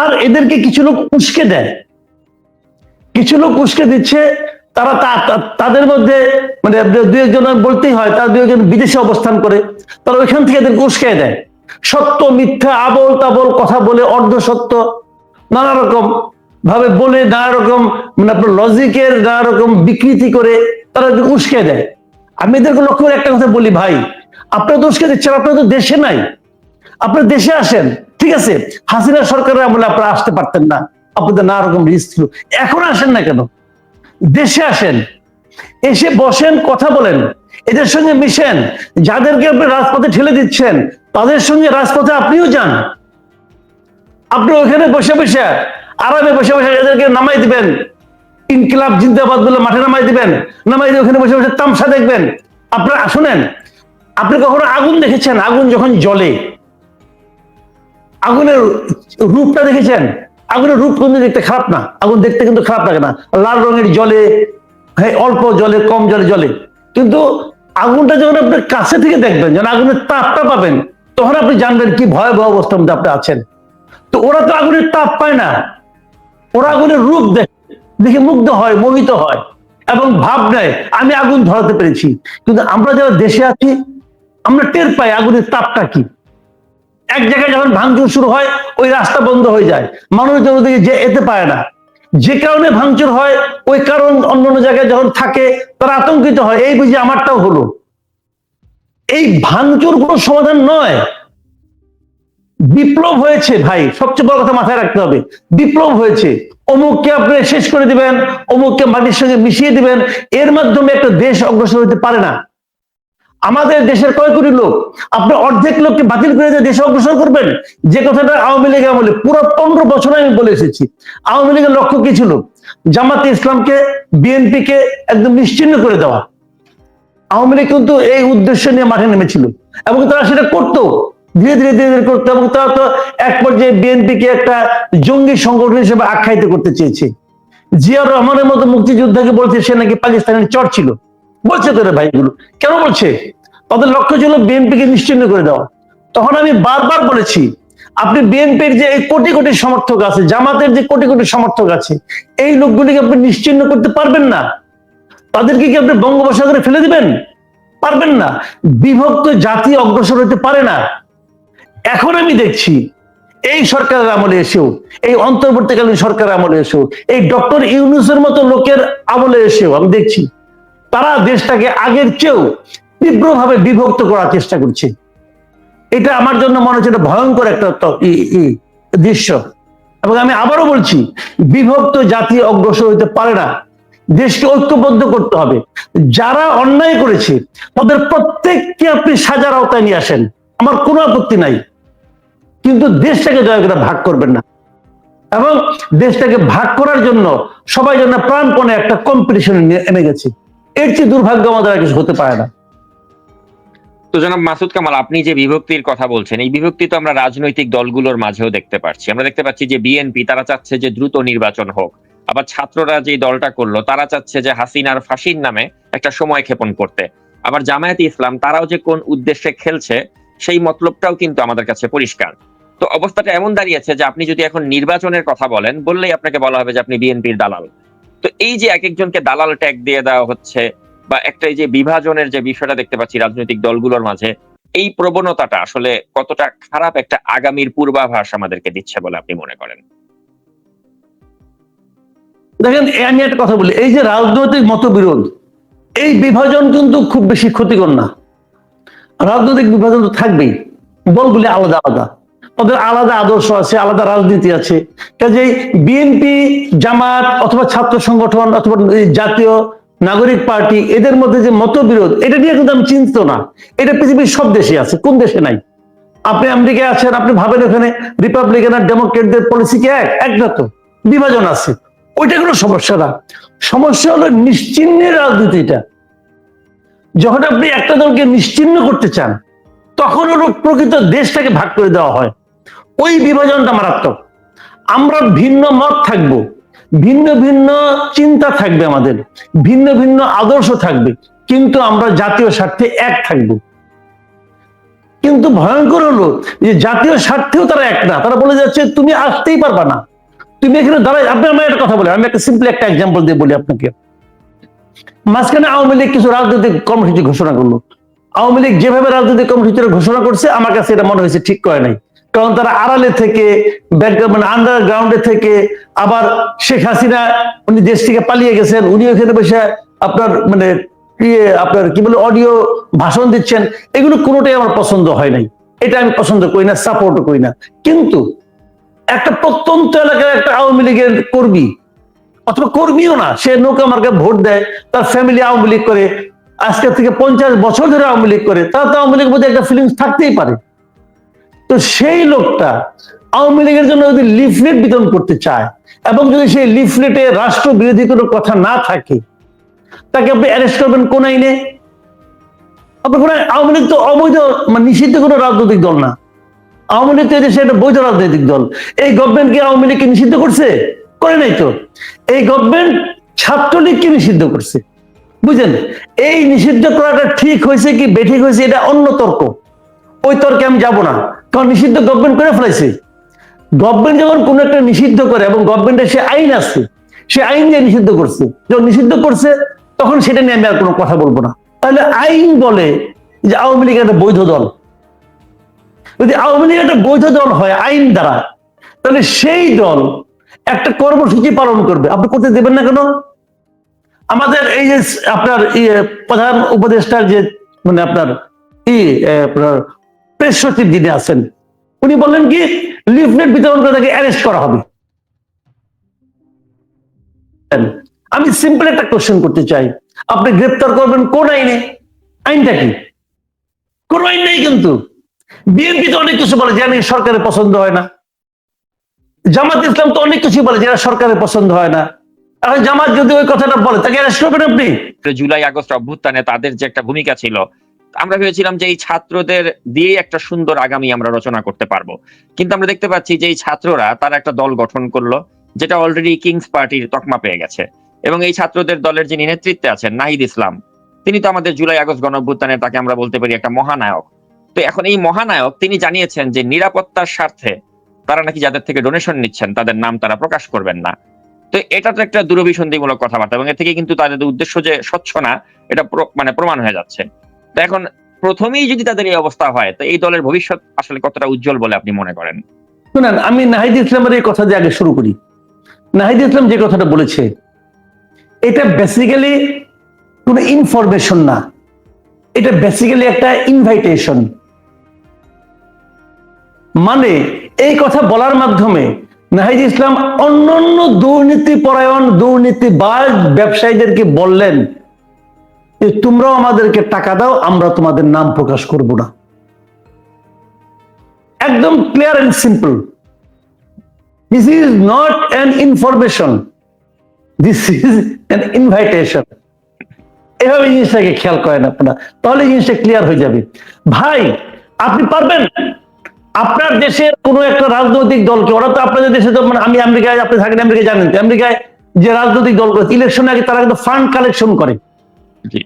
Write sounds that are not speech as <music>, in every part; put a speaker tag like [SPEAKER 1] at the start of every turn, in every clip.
[SPEAKER 1] আর এদেরকে কিছু লোক উস্কে দেয়। কিছু লোক উস্কে দিচ্ছে, তারা তাদের মধ্যে মানে দু একজন বলতেই হয়, তারা দু একজন বিদেশে অবস্থান করে, তারা ওইখান থেকে এদেরকে উস্কে দেয়। সত্য, মিথ্যা, আবল তাবল কথা বলে, অর্ধ সত্য, নানা রকম ভাবে বলে, নানা রকম মানে আপনার লজিকের নানা রকম বিকৃতি করে তারা উস্কে দেয়। আমি এদেরকে লক্ষ্য করে একটা কথা বলি ভাই, আপনারা তো উস্কে দিচ্ছেন, আপনারা তো দেশে নাই। আপনার দেশে আসেন ঠিক আছে, হাসিনা সরকারের আমলে আপনারা আসতে পারতেন না, আপনাদের নানা রকম রিস্ক ছিল। এখন আসেন না কেন? দেশে আসেন, এসে বসেন, কথা বলেন, এদের সঙ্গে মিশেন, যাদেরকে আপনি রাজপথে ঠেলে দিচ্ছেন, তাদের সঙ্গে রাজপথে আপনিও যান। আপনি ওখানে বসে বসে আরামে বসে বসে এদেরকে নামাই দিবেন, ইনকিলাব জিন্দাবাদ বলে মাঠে নামাই দিবেন, নামাই দিয়ে ওখানে বসে বসে তামসা দেখবেন। আপনারা শুনেন, আপনি কখনো আগুন দেখেছেন? আগুন যখন জ্বলে আগুনের রূপটা দেখেছেন? আগুনের রূপ কিন্তু দেখতে খারাপ না। আগুন দেখতে কিন্তু খারাপ লাগে না। লাল রঙের জলে হ্যাঁ অল্প জলে, কম জলে জলে। কিন্তু আগুনটা যখন আপনি কাছে থেকে দেখবেন, যখন আগুনের তাপটা পাবেন, তখন আপনি জানবেন কি ভয়াবহ অবস্থার মধ্যে আপনি আছেন। তো ওরা তো আগুনের তাপ পায় না। ওরা আগুনের রূপ দেখে দেখে মুগ্ধ হয়, মোহিত হয় এবং ভাব নেয়, আমি আগুন ধরাতে পেরেছি। কিন্তু আমরা যারা দেশে আছি, আমরা টের পাই আগুনের তাপটা কি। এক জায়গায় যখন ভাঙচুর শুরু হয়, ওই রাস্তা বন্ধ হয়ে যায়। মানুষজন ওদিকে যে যেতে পারে না। যে কারণে ভাঙচুর হয়, ওই কারণ অন্য অন্য জায়গায় যখন থাকে, তারা আতঙ্কিত হয়, এই বুঝি আমারটাও হলো। এই ভাঙচুর কোনো সমাধান নয়। বিপ্লব হয়েছে, ভাই, সবচেয়ে বড় কথা মাথায় রাখতে হবে। বিপ্লব হয়েছে। অমুককে আপনি শেষ করে দিবেন, অমুককে মাটির সঙ্গে মিশিয়ে দিবেন। এর মাধ্যমে একটা দেশ অগ্রসর হতে পারে না। আমাদের দেশের কয় কোটি লোক, আপনি অর্ধেক লোককে বাতিল করে দিয়ে দেশে অগ্রসর করবেন? যে কথাটা আওয়ামী লীগ আমলে, পুরো পনেরো বছর আমি বলে এসেছি। আওয়ামী লীগের লক্ষ্য কি ছিল? জামাতে ইসলামকে বিএনপি কে একদম নিশ্চিন্ন করে দেওয়া। আওয়ামী লীগ কিন্তু এই উদ্দেশ্য নিয়ে মাঠে নেমেছিল। এবং তারা সেটা করতো। ধীরে ধীরে ধীরে ধীরে করতো এবং তারা তো এক পর্যায়ে বিএনপি কে একটা জঙ্গি সংগঠন হিসেবে আখ্যায়িত করতে চেয়েছে। জিয়াউর রহমানের মতো মুক্তিযোদ্ধাকে বলছে সে নাকি পাকিস্তানের চর ছিল। বলছে তো রে ভাইগুলো। কেন বলছে? তাদের লক্ষ্য ছিল বিএনপি কে নিশ্চিন্ন করে দেওয়া। তখন আমি বারবার বলেছি, আপনি বিএনপির যে কোটি কোটি সমর্থক আছে, জামাতের যে কোটি কোটি সমর্থক আছে, এই লোকগুলিকে আপনি নিশ্চিন্ন করতে পারবেন না। তাদেরকে কি আপনি বঙ্গোপসাগরে ফেলে দিবেন? পারবেন না। বিভক্ত জাতি অগ্রসর হতে পারে না। এখন আমি দেখছি, এই সরকারের আমলে এসেও, এই অন্তর্বর্তীকালীন সরকারের আমলে এসেও, এই ডক্টর ইউনুসের মতো লোকের আমলে এসেও আমি দেখছি তারা দেশটাকে আগের চেয়েও তীব্রভাবে বিভক্ত করার চেষ্টা করছে। এটা আমার জন্য মনে হচ্ছে ভয়ঙ্কর একটা দৃশ্য। এবং আমি আবারও বলছি, বিভক্ত জাতি অগ্রসর হতে পারে না। দেশকে ঐক্যবদ্ধ করতে হবে। যারা অন্যায় করেছে, তাদের প্রত্যেককে আপনি সাজার আওতায় নিয়ে আসেন। আমার কোনো আপত্তি নাই। কিন্তু দেশটাকে দয়া করে ভাগ করবেন না। এবং দেশটাকে ভাগ করার জন্য সবাই যেন প্রাণপণে একটা কম্পিটিশন এনে গেছে। এর চেয়ে দুর্ভাগ্য আমাদের আর কিছু হতে পারে না।
[SPEAKER 2] তো জনাব মাসুদ কামাল, আপনি যে বিভক্তির কথা বলছেন, এই বিভক্তি তো আমরা রাজনৈতিক দলগুলোর মাঝেও দেখতে পাচ্ছি। আমরা দেখতে পাচ্ছি যে বিএনপি, তারা চাচ্ছে যে দ্রুত নির্বাচন হোক। আবার ছাত্ররা যে দলটা করল, তারা চাচ্ছে যে হাসিনার ফাঁসির নামে একটা সময় ক্ষেপণ করতে। আবার জামায়াত ইসলাম, তারাও যে কোন উদ্দেশ্যে খেলছে, সেই মতলবটাও কিন্তু আমাদের কাছে পরিষ্কার। তো অবস্থাটা এমন দাঁড়িয়েছে যে আপনি যদি এখন নির্বাচনের কথা বলেন, বললেই আপনাকে বলা হবে যে আপনি বিএনপির দালাল। তো এই যে এক একজনকে দালাল ট্যাগ দিয়ে দেওয়া হচ্ছে বা একটা এই যে বিভাজনের যে বিষয়টা দেখতে পাচ্ছি রাজনৈতিক দলগুলোর মাঝে, এই প্রবণতাটা আসলে কতটা খারাপ একটা আগামীর পূর্বাভাস আমাদেরকে দিচ্ছে বলে আপনি মনে করেন?
[SPEAKER 1] দেখেন আমি একটা কথা বলি। এই যে রাজনৈতিক মতবিরোধ, এই বিভাজন কিন্তু খুব বেশি ক্ষতিকর না। রাজনৈতিক বিভাজন তো থাকবেই দলগুলি আলাদা আলাদা। তাদের আলাদা আদর্শ আছে, আলাদা রাজনীতি আছে। কাজেই বিএনপি, জামাত অথবা ছাত্র সংগঠন অথবা জাতীয় নাগরিক পার্টি, এদের মধ্যে যে মতবিরোধ, এটা নিয়ে কিন্তু আমি চিন্তিত না। এটা পৃথিবীর সব দেশে আছে, কোন দেশে নাই? আপনি আমেরিকায় আছেন, আপনি ভাবেন ওখানে রিপাবলিকান আর ডেমোক্রেটদের পলিসি কি এক? এক না তো। বিভাজন আছে। ওইটা কোনো সমস্যা না। সমস্যা হলো নিশ্চিহ্নের রাজনীতিটা। যখন আপনি একটা দলকে নিশ্চিহ্ন করতে চান, তখন হলো প্রকৃত দেশটাকে ভাগ করে দেওয়া হয়। ওই বিভাজনটা মারাত্মক। আমরা ভিন্ন মত থাকব, ভিন্ন ভিন্ন চিন্তা থাকবে আমাদের, ভিন্ন ভিন্ন আদর্শ থাকবে, কিন্তু আমরা জাতীয় স্বার্থে এক থাকব। কিন্তু ভয়ঙ্কর হলো যে জাতীয় স্বার্থেও তারা এক না, তারা বলে যাচ্ছে, তুমি আসতেই পারবা না। তুমি এখানে দাঁড়াই আপনি আমার একটা কথা বলে আমি একটা সিম্পল একটা এক্সাম্পল দিয়ে বলি আপনাকে। মাঝখানে আওয়ামী লীগ কিছু রাজনৈতিক কর্মসূচি ঘোষণা করল। আওয়ামী লীগ যেভাবে রাজনৈতিক কর্মসূচির ঘোষণা করছে, আমার কাছে এটা মনে হয়েছে ঠিক করে নাই। কারণ তারা আড়ালে থেকে মানে আন্ডারগ্রাউন্ডে থেকে, আবার শেখ হাসিনা উনি দেশ থেকে পালিয়ে গেছেন, উনি ওখানে বসে আপনার মানে ইয়ে আপনার কি বলে অডিও ভাষণ দিচ্ছেন, এগুলো কোনোটাই আমার পছন্দ হয় নাই। এটা আমি পছন্দ করি না সাপোর্টও করি না। কিন্তু একটা প্রত্যন্ত এলাকার একটা আওয়ামী লীগের কর্মী, অথবা কর্মীও না, সে নৌকা মার্কে ভোট দেয়, তার ফ্যামিলি আওয়ামী লীগ করে, আজকে থেকে পঞ্চাশ বছর ধরে আওয়ামী লীগ করে, তার তো আওয়ামী লীগ মধ্যে একটা ফিলিংস থাকতেই পারে। তো সেই লোকটা আওয়ামী লীগের জন্য যদি লিফলেট বিতরণ করতে চায় এবং যদি সেই লিফলেটে রাষ্ট্র বিরোধী কোনো কথা না থাকে, তাকে আপনি অ্যারেস্ট করবেন কোন আইনে? আপনি কোন আওয়ামী লীগ তো অবৈধ মানে নিষিদ্ধ কোনো রাজনৈতিক দল না। আওয়ামী লীগ তো এদেশে একটা বৈধ রাজনৈতিক দল। এই গভর্নমেন্ট কি আওয়ামী লীগকে নিষিদ্ধ করছে? করে নাই তো। এই গভর্নমেন্ট ছাত্রলীগকে নিষিদ্ধ করছে? বুঝলেন এই নিষিদ্ধ করাটা ঠিক হয়েছে কি বেঠিক হয়েছে এটা অন্য তর্ক। ওই তর্কে আমি যাব না। কারণ নিষিদ্ধ গভর্নমেন্ট করে ফেলাইছে। গভর্নমেন্ট যখন কোন একটা নিষিদ্ধ করে এবং গভর্নমেন্টের সে আইন আছে, সে আইন দিয়ে নিষিদ্ধ করছে। যখন নিষিদ্ধ করছে, তখন সেটা নিয়ে আমি আর কোনো কথা বলব না। তাহলে আইন বলে যে আওয়ামী লীগ একটা বৈধ দল। যদি আওয়ামী লীগ একটা বৈধ দল হয় আইন দ্বারা, তাহলে সেই দল একটা কর্মসূচি পালন করবে। আপনি করতে দেবেন না কেন? আমাদের এই যে আপনার ইয়ে প্রধান উপদেষ্টার যে মানে আপনার ই আপনার প্রেস সচিব যিনি আছেন, উনি বললেন কি, লিফলেট বিতরণ করে তাকে অ্যারেস্ট করা হবে। আমি সিম্পল একটা কোশ্চেন করতে চাই। আপনি গ্রেপ্তার করবেন কোন আইনে? আইনটা কি? কোন আইন নেই কিন্তু। বিএনপি তো অনেক কিছু বলে জানি সরকারের পছন্দ হয় না। জামাত ইসলাম তো অনেক কিছু বলে যেটা সরকারের পছন্দ হয় না। জামাত যদি ওই কথাটা বলে, তাকে অ্যারেস্ট করবেন আপনি?
[SPEAKER 2] জুলাই আগস্ট অভ্যুত্থানে তাদের যে একটা ভূমিকা ছিল আমরা ভেবেছিলাম যে এই ছাত্রদের দিয়ে একটা সুন্দর আগামী আমরা রচনা করতে পারব। কিন্তু আমরা দেখতে পাচ্ছি যে এই ছাত্ররা, তারা একটা দল গঠন করল, যেটা অলরেডি কিংস পার্টির তকমা পেয়ে গেছে। এবং এই ছাত্রদের দলের যিনি নেতৃত্বে আছেন, নাহিদ ইসলাম, তিনি তো আমাদের জুলাই আগস্ট গণ অভ্যুত্থানের, তাকে আমরা বলতে পারি একটা মহানায়ক। তো এখন এই মহানায়ক, তিনি জানিয়েছেন যে নিরাপত্তার স্বার্থে তারা নাকি যাদের থেকে ডোনেশন নিচ্ছেন, তাদের নাম তারা প্রকাশ করবেন না। তো এটা তো একটা দূরভিসন্ধিমূলক কথাবার্তা, এবং এ থেকে কিন্তু তাদের উদ্দেশ্য যে স্বচ্ছ না, এটা মানে প্রমাণ হয়ে যাচ্ছে। তো এখন প্রথমেই যদি তাদের এই অবস্থা হয়, তো এই দলের ভবিষ্যৎ আসলে কতটা উজ্জ্বল বলে আপনি মনে করেন?
[SPEAKER 1] শুনেন, আমি নাহিদ ইসলামের এই কথা দিয়ে আগে শুরু করি। নাহিদ ইসলাম যে কথাটা বলেছে, এটা বেসিক্যালি কোনো ইনফরমেশন না। এটা বেসিক্যালি একটা ইনভাইটেশন মানে এই কথা বলার মাধ্যমে নাহিদ ইসলাম অন্যান্য দুর্নীতি পরায়ণ, দুর্নীতিবাজ ব্যবসায়ীদেরকে বললেন তোমরাও আমাদেরকে টাকা দাও, আমরা তোমাদের নাম প্রকাশ করব না। একদম clear and simple this is not an information this is an invitation এভাবে জিনিসটাকে খেয়াল করেন আপনারা, তাহলে জিনিসটা ক্লিয়ার হয়ে যাবে। ভাই, আপনি পারবেন? আপনার দেশের কোন একটা রাজনৈতিক দলকে, ওরা তো আপনাদের দেশে তো মানে আমি আমেরিকায়, আপনি থাকেন আমেরিকায় জানেন, আমেরিকায় যে রাজনৈতিক দল ইলেকশন আগে তারা কিন্তু ফান্ড কালেকশন করে।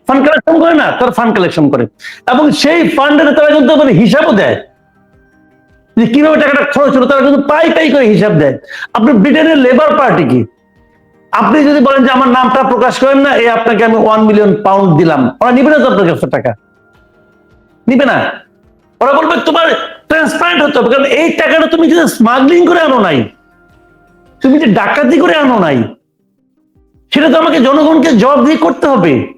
[SPEAKER 1] ফান্ড কালেকশন করে না? তারা ফান্ড কালেকশন করে। এবং সেই ফান্ডের তারা কিন্তু মানে হিসাবও দেয়। যে কীভাবে টাকাটা খরচ হলো, তারা কিন্তু পাই পাই করে হিসাব দেয়। আপনি ব্রিটেনের লেবার পার্টি কি, আপনি যদি বলেন যে আমার নামটা প্রকাশ করেন না এই আপনাকে আমি ওয়ান মিলিয়ন পাউন্ড দিলাম। ওরা নিবে না আপনার কাছে টাকা? নিবে না। ওরা বলবে, তোমার ট্রান্সপারেন্ট হতে হবে, কারণ এই টাকাটা তুমি যদি স্মাগলিং করে আনো নাই, তুমি যে ডাকাতি করে আনো নাই, সেটা তো আমাকে জনগণকে জবাবদিহি করতে হবে।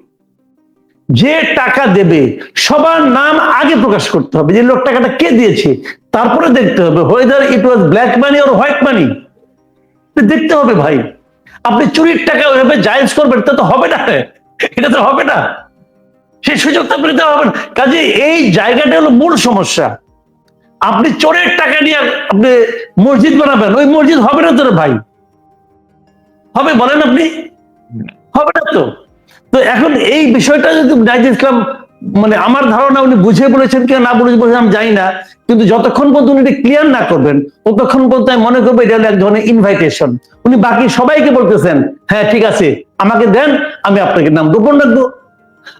[SPEAKER 1] যে টাকা দেবে, সবার নাম আগে প্রকাশ করতে হবে। যে লোক টাকাটা কে দিয়েছে, তারপরে দেখতে হবে whether it was black money or white money দেখতে হবে ভাই। আপনি চুরির টাকা ওইভাবে জায়েজ করবেন, তা তো হবে না। এটা তো হবে না। সেই সুযোগ তো আপনি দেওয়া হবে না। কাজে এই জায়গাটা হলো মূল সমস্যা। আপনি চোরের টাকা নিয়ে আপনি মসজিদ বানাবেন, ওই মসজিদ হবে না তোর ভাই। হবে বলেন আপনি? হবে না তো? তো এখন এই বিষয়টা যদি নাইজ ইসলাম মানে আমার ধারণা উনি বুঝে বলেছেন কিনা না বুঝে বলেছেন আমি জানি না, কিন্তু যতক্ষণ পর্যন্ত উনি ক্লিয়ার না করবেন, ততক্ষণ পর্যন্ত আমি মনে করব এটা হলো এক ধরনের ইনভাইটেশন উনি বাকি সবাইকে বলতেছেন হ্যাঁ ঠিক আছে, আমাকে দেন, আমি আপনাকে নাম গোপন রাখব।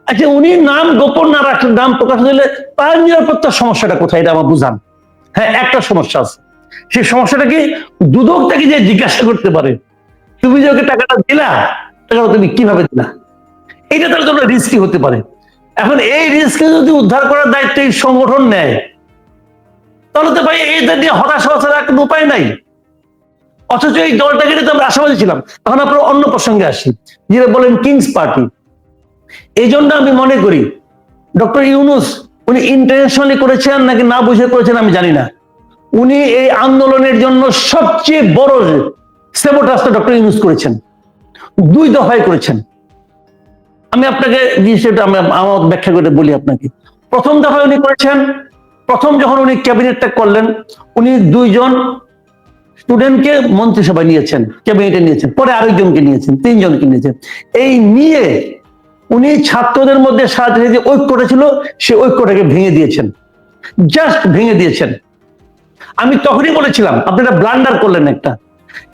[SPEAKER 1] আচ্ছা উনি নাম গোপন না রাখলে, নাম প্রকাশ দিলে তার নিরাপত্তার সমস্যাটা কোথায় এটা আমার বুঝান। হ্যাঁ একটা সমস্যা আছে। সেই সমস্যাটা কি? দুদক তাকে যে জিজ্ঞাসা করতে পারে, তুমি যে ওকে টাকাটা দিলা, টাকাটা তুমি কীভাবে দিলা? এটা তার জন্য রিস্কি হতে পারে। এখন এই রিস্কে যদি উদ্ধার করার দায়িত্ব এই সংগঠন নেয়, তাহলে তো ভাই এদের নিয়ে হতাশ ছাড়া কোনো উপায় নাই। অথচ এই দলটাকে নিয়ে তো আমরা আশাবাদী ছিলাম। এখন আপনার অন্য প্রসঙ্গে আসি। যেটা বলেন কিংস পার্টি এই জন্য আমি মনে করি, ডক্টর ইউনুস উনি ইন্টারন্যাশনালি করেছেন নাকি না বুঝে করেছেন আমি জানি না। উনি এই আন্দোলনের জন্য সবচেয়ে বড় সেবোটাসটা ডক্টর ইউনুস করেছেন। দুই দফায় করেছেন। আমি আপনাকে বিষয়টা আমি আমার ব্যাখ্যা করে বলি আপনাকে। প্রথম দফায় উনি করেছেন, প্রথম যখন উনি ক্যাবিনেটটা করলেন, উনি দুইজন স্টুডেন্টকে মন্ত্রিসভায় নিয়েছেন, ক্যাবিনেটে নিয়েছেন, পরে আরেকজনকে নিয়েছেন, তিনজনকে নিয়েছেন। এই নিয়ে উনি ছাত্রদের মধ্যে সাথে যে ঐক্যটা ছিল, সে ঐক্যটাকে ভেঙে দিয়েছেন। জাস্ট ভেঙে দিয়েছেন। আমি তখনই বলেছিলাম, আপনারা ব্লান্ডার করলেন একটা।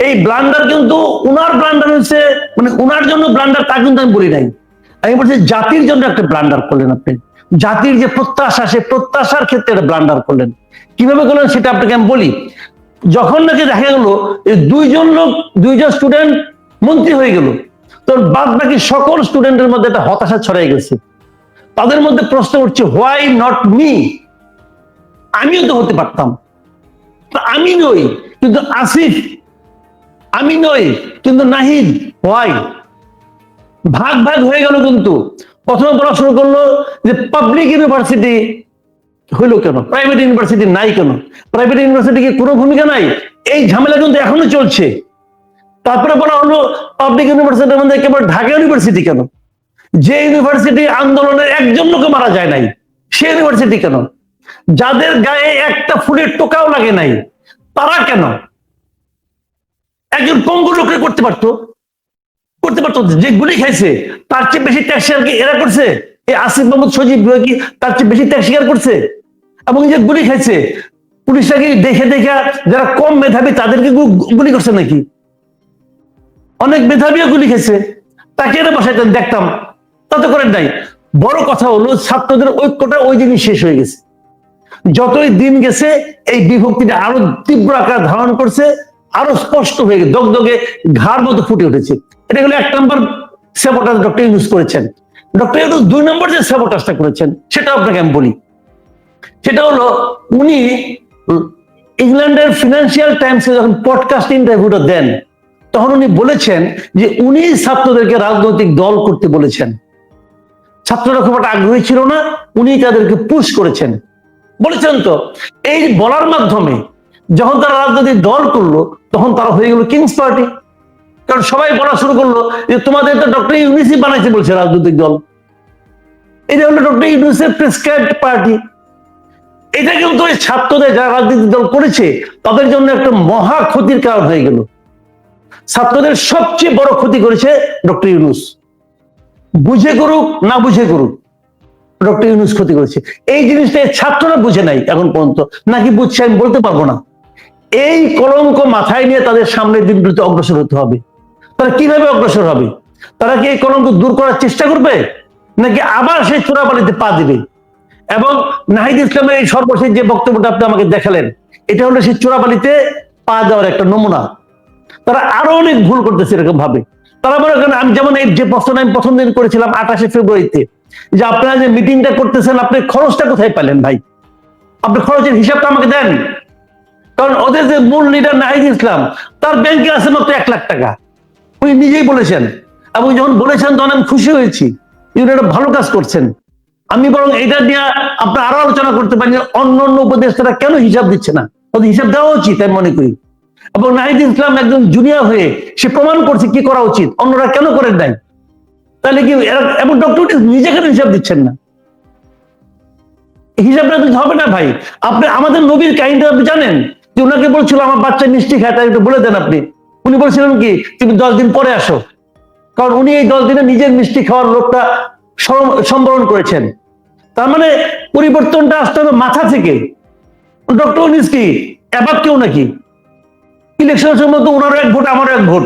[SPEAKER 1] এই ব্লান্ডার কিন্তু উনার ব্লান্ডার হচ্ছে মানে উনার জন্য ব্লান্ডার তা কিন্তু আমি বলি নাই। আমি বলছি, জাতির জন্য একটা ব্লান্ডার করলেন আপনি। জাতির যে প্রত্যাশা সে প্রত্যাশার ক্ষেত্রে একটা ব্লান্ডার করলেন। কীভাবে করলেন সেটা আপনাকে আমি বলি। যখন নাকি দেখা গেল দুইজন লোক, দুইজন স্টুডেন্ট মন্ত্রী হয়ে গেল তোর বাদ বাকি সকল স্টুডেন্টের মধ্যে একটা হতাশা ছড়াই গেছে। তাদের মধ্যে প্রশ্ন উঠছে হোয়াই নট মি আমিও তো হতে পারতাম। তা আমি নই, কিন্তু আসিফ, আমি নই, কিন্তু নাহিদ হোয়াই ভাগ ভাগ হয়ে গেল কিন্তু। প্রথমে পড়া শুরু করল যে পাবলিক ইউনিভার্সিটি হইল কেন? প্রাইভেট ইউনিভার্সিটি নাই কেন? প্রাইভেট ইউনিভার্সিটি কি কোনো ভূমিকা নাই? এই ঝামেলা কিন্তু এখনও চলছে। তারপরে বলা হলো পাবলিক ইউনিভার্সিটির মধ্যে কেবল ঢাকা ইউনিভার্সিটি কেন? যে ইউনিভার্সিটি আন্দোলনের একজন লোকে মারা যায় নাই, সে ইউনিভার্সিটি কেন? যাদের গায়ে একটা ফুলের টোকাও লাগে নাই, তারা কেন? একজন পঙ্গু লোকে করতে পারতো করতে পারতো, যে গুলি খাইছে, তার চেয়ে বেশি ট্যাক্স শেয়ার কি এরা করছে? এই আসিফ মোহাম্মদ সজীব কি তার চেয়ে বেশি ট্যাক্স শিকার করছে? এবং যে গুলি খাইছে, পুলিশরা কি দেখে দেখে যারা কম মেধাবী তাদেরকে গুলি করছে নাকি? অনেক মেধাবীও গুলি খেয়েছে তাকে এরা বসাইতেন দেখতাম। তা তো করেন নাই। বড় কথা হলো, ছাত্রদের ঐক্যটা ওই দিনই শেষ হয়ে গেছে। যতই দিন গেছে, এই বিভক্তিটা আরও তীব্র আকার ধারণ করছে, আরও স্পষ্ট হয়ে গেছে, দগদগে ঘাড় মতো ফুটে উঠেছে। এটা হলো এক নম্বর সেবোটাস ডক্টর ইউজ করেছেন। ডক্টর ইউনুস দুই নম্বর যে সেবোটাসটা করেছেন সেটা আপনাকে আমি বলি। সেটা হলো উনি ইংল্যান্ডের ফিনান্সিয়াল টাইমসে যখন পডকাস্ট ইন্টারভিউটা দেন, তখন উনি বলেছেন যে উনি ছাত্রদেরকে রাজনৈতিক দল করতে বলেছেন। ছাত্ররা খুব একটা আগ্রহী ছিল না, উনি তাদেরকে পুশ করেছেন। বলেছেন তো, এই বলার মাধ্যমে যখন তারা রাজনৈতিক দল করল, তখন তারা হয়ে গেল কিংস পার্টি কারণ সবাই বলা শুরু করল যে তোমাদের তো ডক্টর ইউনিসি বানাইছে বলছে রাজনৈতিক দল। এটা হলো ডক্টর ইউনিসের প্রেসক্রাইবড পার্টি। এটা কিন্তু ওই ছাত্রদের যারা রাজনৈতিক দল করেছে, তাদের জন্য একটা মহা ক্ষতির কারণ হয়ে গেল। ছাত্রদের সবচেয়ে বড় ক্ষতি করেছে ডক্টর ইউনুস। বুঝে করুক, না বুঝে করুক, ডক্টর ইউনুস ক্ষতি করেছে। এই জিনিসটা ছাত্ররা বুঝে নাই এখন পর্যন্ত। নাকি বুঝছে আমি বলতে পারব না। এই কলঙ্ক মাথায় নিয়ে তাদের সামনের দিনগুলিতে অগ্রসর হতে হবে। তারা কীভাবে অগ্রসর হবে? তারা কি এই কলঙ্ক দূর করার চেষ্টা করবে? নাকি আবার সেই চোরাবালিতে পা দিবে? এবং নাহিদ ইসলামের এই সর্বশেষ যে বক্তব্যটা আপনি আমাকে দেখালেন, এটা হলো সেই চোরাবালিতে পা দেওয়ার একটা নমুনা। তারা আরও অনেক ভুল করতেছে এরকম ভাবে। তারা মনে করেন, আমি যেমন এই যে প্রশ্নটা আমি প্রথম দিন করেছিলাম আঠাশে ফেব্রুয়ারিতে, যে আপনারা যে মিটিংটা করতেছেন, আপনি খরচটা কোথায় পেলেন ভাই? আপনি খরচের হিসাবটা আমাকে দেন। কারণ ওদের যে মূল লিডার নাহিদ ইসলাম, তার ব্যাংকে আছে মাত্র এক লাখ টাকা। উনি নিজেই বলেছেন। এবং যখন বলেছেন তখন আমি খুশি হয়েছি। উনি একটা ভালো কাজ করছেন। আমি বরং এটা নিয়ে আপনার আরও আলোচনা করতে পারি অন্য অন্য উপদেষ্টারা কেন হিসাব দিচ্ছে না? ওদের হিসাব দেওয়া উচিত আমি মনে করি। এবং নাহিদ ইসলাম একজন জুনিয়র হয়ে সে প্রমাণ করছে কি করা উচিত, অন্যরা কেন করেন নাই? তাহলে কি এবং ডক্টর নিজে কেন হিসাব দিচ্ছেন না? হিসাবটা দিতে হবে না ভাই। আপনি আমাদের নবীর কাহিনীটা আপনি জানেন যে ওনাকে বলছিল, আমার বাচ্চা মিষ্টি খায়, তাই একটু বলে দেন আপনি। উনি বলছিলেন কি তুমি দশ দিন পরে আসো। কারণ উনি এই দশ দিনে নিজের মিষ্টি খাওয়ার লোকটা সম্বরণ করেছেন। তার মানে পরিবর্তনটা আসতে হবে মাথা থেকে। ডক্টর উনিস কি এবার কেউ নাকি? ইলেকশনের সময় তো ওনারও এক ভোট আমারও এক ভোট।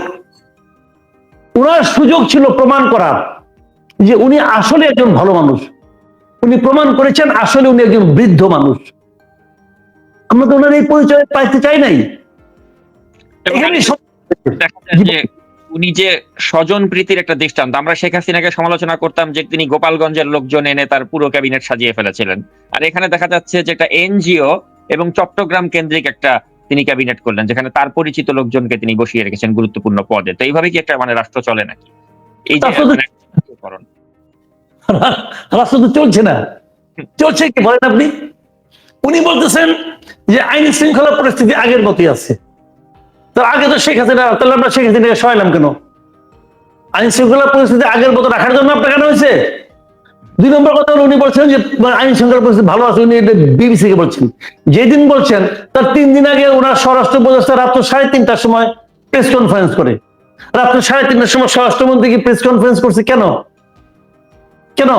[SPEAKER 1] ওনার সুযোগ ছিল প্রমাণ করার যে উনি আসলে একজন ভালো মানুষ। উনি প্রমাণ করেছেন আসলে উনি একজন বৃদ্ধ মানুষ। আমরা তো ওনার এই পরিচয় পাইতে চাই নাই। এখানে
[SPEAKER 2] দেখা যায় যে উনি যে স্বজন প্রীতির একটা দৃষ্টান্ত আমরা শেখ হাসিনাকে সমালোচনা করতাম যে তিনি গোপালগঞ্জের লোকজন এনে তার পুরো ক্যাবিনেট সাজিয়ে ফেলেছিলেন। আর এখানে দেখা যাচ্ছে যে একটা এনজিও এবং চট্টগ্রাম কেন্দ্রিক একটা তিনি ক্যাবিনেট করলেন যেখানে তার পরিচিত লোকজনকে তিনি বসিয়ে রেখেছেন গুরুত্বপূর্ণ পদে। তো এইভাবে কি একটা মানে রাষ্ট্র চলে নাকি? এই যে
[SPEAKER 1] রাষ্ট্র তো-
[SPEAKER 2] মানে <laughs>
[SPEAKER 1] রাষ্ট্র তো চলছে না। চলছে কি বলেন আপনি? উনি বলতেছেন যে আইন শৃঙ্খলা পরিস্থিতি আগের মতোই আছে। তার আগে তো শেখ হাসিনা, তাহলে আমরা শেখ হাসিনাকে সরাইলাম কেন? আইন শৃঙ্খলা পরিস্থিতি আগের মতো রাখার জন্য আপনার কেন হয়েছে? দুই নম্বর কথা হলো, উনি বলছেন যে আইন শৃঙ্খলা পরিস্থিতি ভালো আছে, উনি বিবিসি কে বলছেন। যেদিন বলছেন, তার তিন দিন আগে ওনার স্বরাষ্ট্র উপদেষ্টা রাত্র সাড়ে তিনটার সময় প্রেস কনফারেন্স করে। রাত্র সাড়ে তিনটার সময় স্বরাষ্ট্রমন্ত্রী কি প্রেস কনফারেন্স করছে কেন? কেন?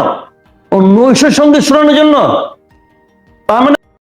[SPEAKER 1] ও নৈশ সংগীত শোনানোর জন্য? তার মানে